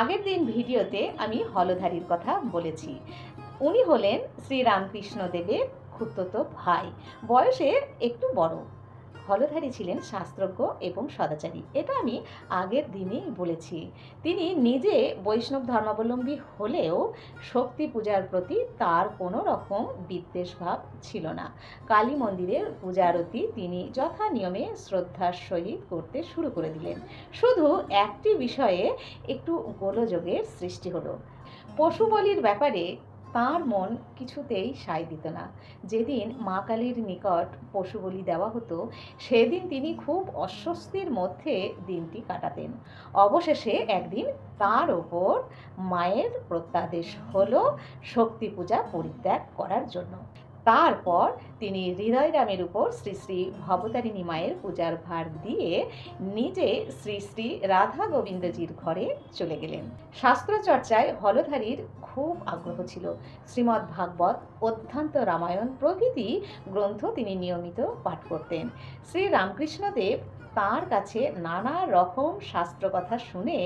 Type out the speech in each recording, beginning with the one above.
আগের দিন ভিডিওতে আমি হলধারীর কথা বলেছি। উনি হলেন শ্রীরামকৃষ্ণ দেবের খুতত ভাই। বয়সে একটু বড়। হলধারী ছিলেন শাস্ত্রজ্ঞ এবং সদাচারী। এটা আমি আগের দিনেই বলেছি। তিনি নিজে বৈষ্ণব ধর্মাবলম্বী হলেও শক্তি পূজার প্রতি তার কোনো রকম বিদ্বেষ ভাব ছিল না। কালী মন্দিরের পূজারতি তিনি যথা নিয়মে শ্রদ্ধার সহিত করতে শুরু করে দিলেন। শুধু একটি বিষয়ে একটু গোলযোগের সৃষ্টি হলো। পশু বলির ব্যাপারে তাঁর মন কিছুতেই সায় দিত না। যেদিন মা কালীর নিকট পশু বলি দেওয়া হতো, সেদিন তিনি খুব অস্বস্তির মধ্যে দিনটি কাটাতেন। অবশেষে একদিন তার ওপর মায়ের প্রত্যাদেশ হলো শক্তি পূজা পরিত্যাগ করার জন্য। তারপর তিনি হৃদয়রামের উপর শ্রী শ্রী ভবতারিণী মায়ের পূজার ভার দিয়ে নিজে শ্রী শ্রী রাধা গোবিন্দজির ঘরে চলে গেলেন। শাস্ত্রচর্চায় হলধারীর খুব আগ্রহ ছিল। শ্রীমদ্ ভাগবত অধ্যান্ত রামায়ণ প্রভৃতি গ্রন্থ তিনি নিয়মিত পাঠ করতেন। শ্রী রামকৃষ্ণদেব তাঁর কাছে নানা রকম শাস্ত্র কথা শুনে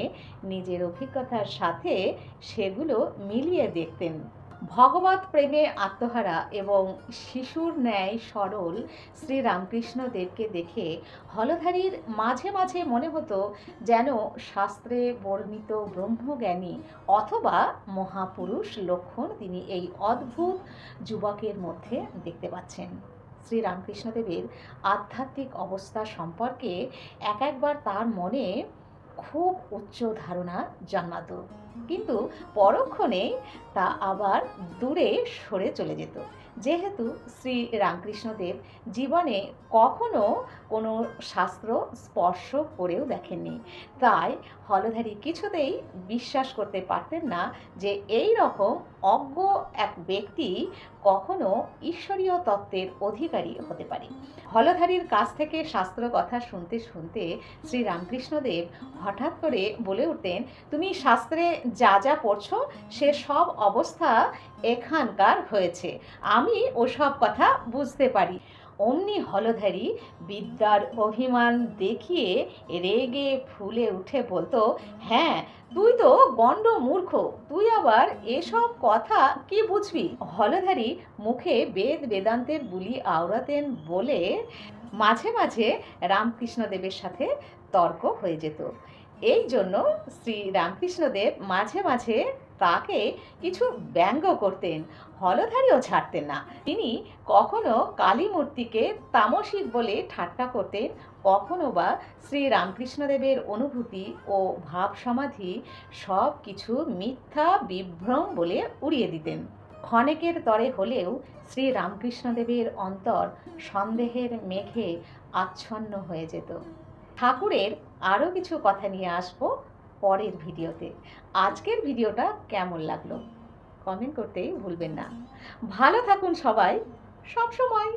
নিজের অভিজ্ঞতার সাথে সেগুলো মিলিয়ে দেখতেন। ভগবত প্রেমে আত্মহারা এবং শিশুর ন্যায় সরল শ্রী রামকৃষ্ণদেবকে দেখে হলধারীর মাঝে মাঝে মনে হতো যেন শাস্ত্রে বর্ণিত ব্রহ্মজ্ঞানী অথবা মহাপুরুষ লক্ষণ তিনি এই অদ্ভুত যুবকের মধ্যে দেখতে পাচ্ছেন। শ্রী রামকৃষ্ণদেবের আধ্যাত্মিক অবস্থা সম্পর্কে এক একবার তার মনে খুব উচ্চ ধারণা জন্মাত। কিন্তু পরক্ষণেই তা আবার দূরে সরে চলে যেত। যেহেতু শ্রী রামকৃষ্ণদেব জীবনে কখনো কোনো শাস্ত্র স্পর্শ করেও দেখেননি। তাই হলধারী কিছুতেই বিশ্বাস করতে পারতেন না যে এই রকম অজ্ঞ এক ব্যক্তি কখনো ঈশ্বরীয় তত্ত্বের অধিকারী হতে পারে। হলধারীর কাছ থেকে শাস্ত্র কথা শুনতে শুনতে শ্রী রামকৃষ্ণদেব হঠাৎ করে বলে উঠতেন, তুমি শাস্ত্রে যা যা পড়ছো সে সব অবস্থা এখানকার হয়েছে। আমি ওসব কথা বুঝতে পারি। অমনি হলধারী বিদ্যার অভিমান দেখিয়ে রেগে ফুলে উঠে বলতো হ্যাঁ তুই তো গণ্ড মূর্খ, তুই আবার এসব কথা কি বুঝবি? হলধারী মুখে বেদ বেদান্তের বুলি আওড়াতেন বলে মাঝে মাঝে রামকৃষ্ণদেবের সাথে তর্ক হয়ে যেত। এই জন্য শ্রী রামকৃষ্ণদেব মাঝে মাঝে তাকে কিছু ব্যঙ্গ করতেন, হলধারীও ছাড়তেন না। তিনি কখনো কালী মূর্তিকে তামসিক বলে ঠাট্টা করতেন, কখনো বা শ্রী রামকৃষ্ণদেবের অনুভূতি ও ভাব সমাধি সব কিছু মিথ্যা বিভ্রম বলে উড়িয়ে দিতেন। ক্ষণেকের তরে হলেও শ্রী রামকৃষ্ণদেবের অন্তর সন্দেহের মেঘে আচ্ছন্ন হয়ে যেত। ঠাকুরের আরও কিছু কথা নিয়ে আসব পরের ভিডিওতে। আজকের ভিডিওটা কেমন লাগল? কমেন্ট করতেই ভুলবেন না। ভালো থাকুন সবাই। সব সময়